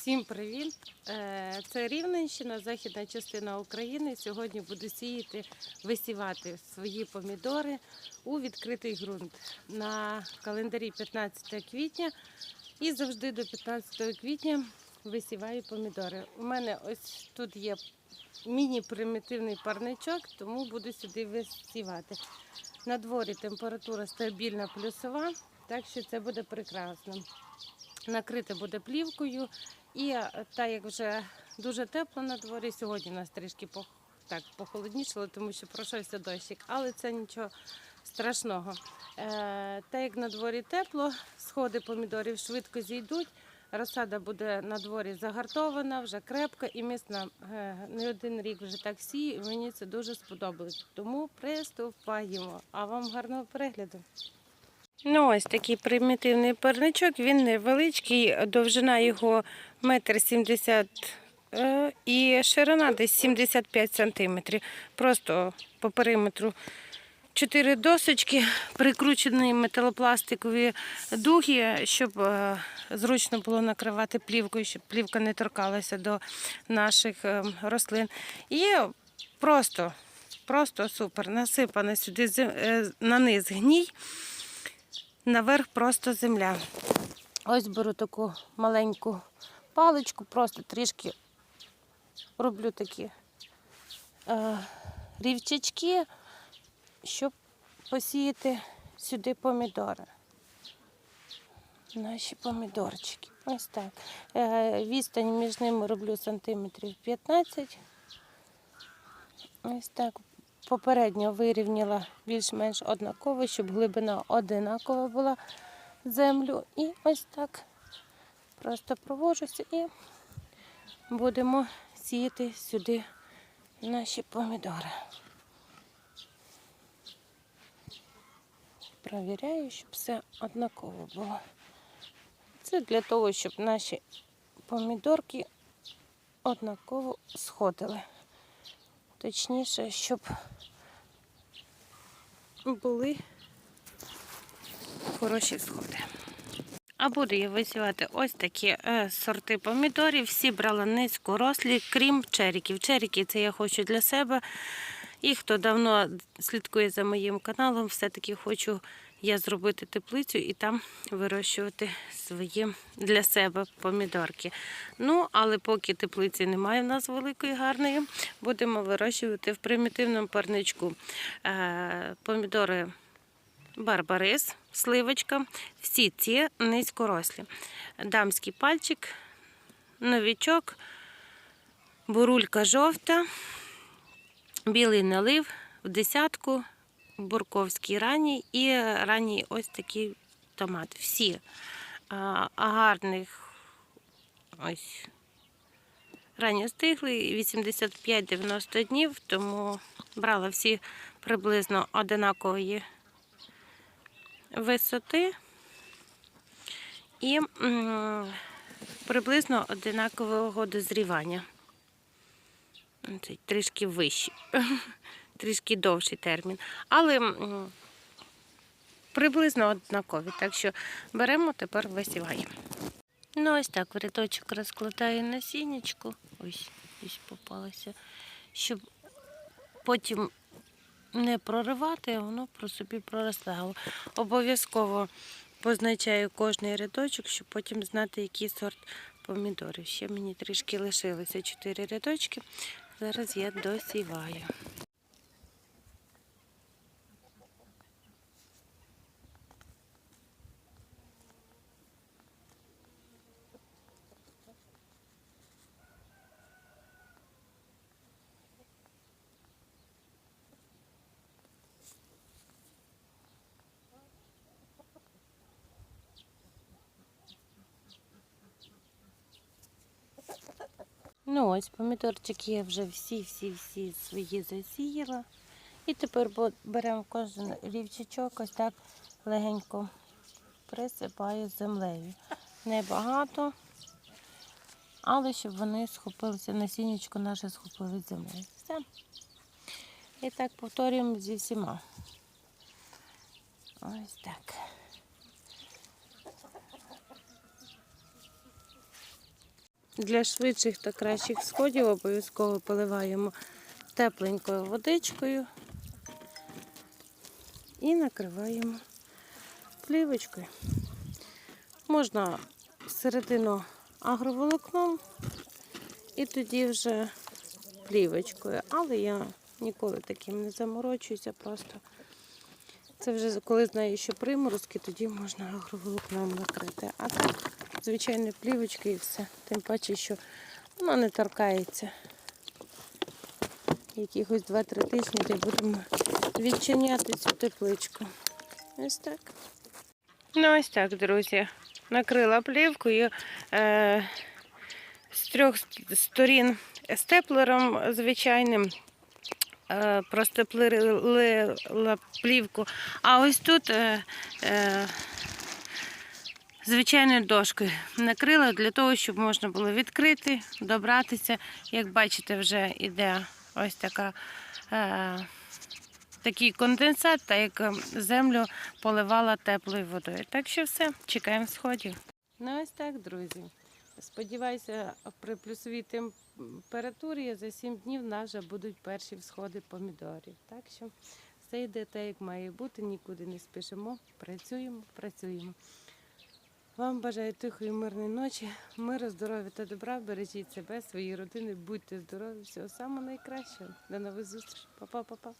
Всім привіт! Е, Це Рівненщина, західна частина України. Сьогодні буду сіяти, висівати свої помідори у відкритий ґрунт. На календарі 15 квітня і завжди до 15 квітня висіваю помідори. У мене ось тут є міні-примітивний парничок, тому буду сюди висівати. На дворі температура стабільна плюсова, так що це буде прекрасно. Накрите буде плівкою. І е, так як вже дуже тепло на дворі, сьогодні у нас трішки так, похолоднішало, тому що пройшовся дощик, але це нічого страшного. Е, так як на дворі тепло, сходи помідорів швидко зійдуть. Розсада буде на дворі загартована, вже крепка і міцна. Е, Не один рік вже так сію, мені це дуже сподобалось. Тому приступаємо. А вам гарного перегляду. Ну, ось такий примітивний парничок, він невеличкий, довжина його метр сімдесят е, і ширина десь 75 сантиметрів. Просто по периметру чотири досочки, прикручені металопластикові дуги, щоб е, зручно було накривати плівкою, щоб плівка не торкалася до наших е, рослин. І просто, просто супер. Насипана сюди на низ гній наверх просто земля. Ось беру таку маленьку паличку, просто трішки роблю такі е, рівчачки, щоб посіяти сюди помідори. Наші помідорчики. Ось так. Е, відстань між ними роблю сантиметрів 15. Ось так попередньо вирівняла більш-менш однаково, щоб глибина одинакова була землю. І ось так просто провожуся і будемо сіяти сюди наші помідори. Провіряю, щоб все однаково було. Це для того, щоб наші помідорки однаково сходили. Точніше, щоб були хороші сходи. А буду я висівати ось такі е, сорти помідорів. Всі брала низькорослі, крім черіків. Черіки це я хочу для себе. І хто давно слідкує за моїм каналом, все-таки хочу я зробити теплицю і там вирощувати свої для себе помідорки. Ну, але поки теплиці немає в нас великої гарної, будемо вирощувати в примітивному парничку е, помідори барбарис, сливочка. Всі ці низькорослі. Дамський пальчик, новічок, бурулька жовта, білий налив в десятку, бурковський ранній і ранній ось такий томат. Всі а, гарних ось ранньо стигли 85-90 днів, тому брала всі приблизно одинакової висоти і приблизно одинакового дозрівання. Трішки вищий, трішки довший термін. Але приблизно однакові. Так що беремо, тепер висіваємо. Ну, ось так, в рядочок розкладаю насіннячку. Ось, ось попалося, щоб потім не проривати, воно про собі проросло. Обов'язково позначаю кожний рядочок, щоб потім знати, який сорт помідорів. Ще мені трішки лишилося 4 рядочки. Зараз я досіваю. Ну ось помідорчики я вже всі-всі-всі свої засіяла. І тепер беремо кожен рівчачок, ось так легенько присипаю землею. Небагато, але щоб вони схопилися, насіннячко наше схопили землею. Все. І так повторюємо зі всіма. Ось так. Для швидших та кращих сходів обов'язково поливаємо тепленькою водичкою і накриваємо плівочкою. Можна середину агроволокном і тоді вже плівочкою. Але я ніколи таким не заморочуюся, просто це вже коли знаю, що приморозки, тоді можна агроволокном накрити. А так, звичайно, плівочки і все. Тим паче, що воно не торкається. Якихось 2-3 тижні де будемо відчиняти цю тепличку. Ось так. Ну, ось так, друзі. Накрила плівкою е, з трьох сторін степлером звичайним. Е, простеплила плівку. А ось тут е, е, звичайною дошкою накрила для того, щоб можна було відкрити, добратися. Як бачите, вже йде ось така. Е, Такий конденсат, та як землю поливала теплою водою. Так що все, чекаємо сходів. Ну ось так, друзі. Сподіваюся, при плюсовій температурі за 7 днів нас вже будуть перші всходи помідорів. Так що все йде так, як має бути, нікуди не спішимо, працюємо, працюємо. Вам бажаю тихої, мирної ночі, миру, здоров'я та добра. Бережіть себе, свої родини, будьте здорові, всього самого найкращого. До нових зустрічей. Па-па-па-па.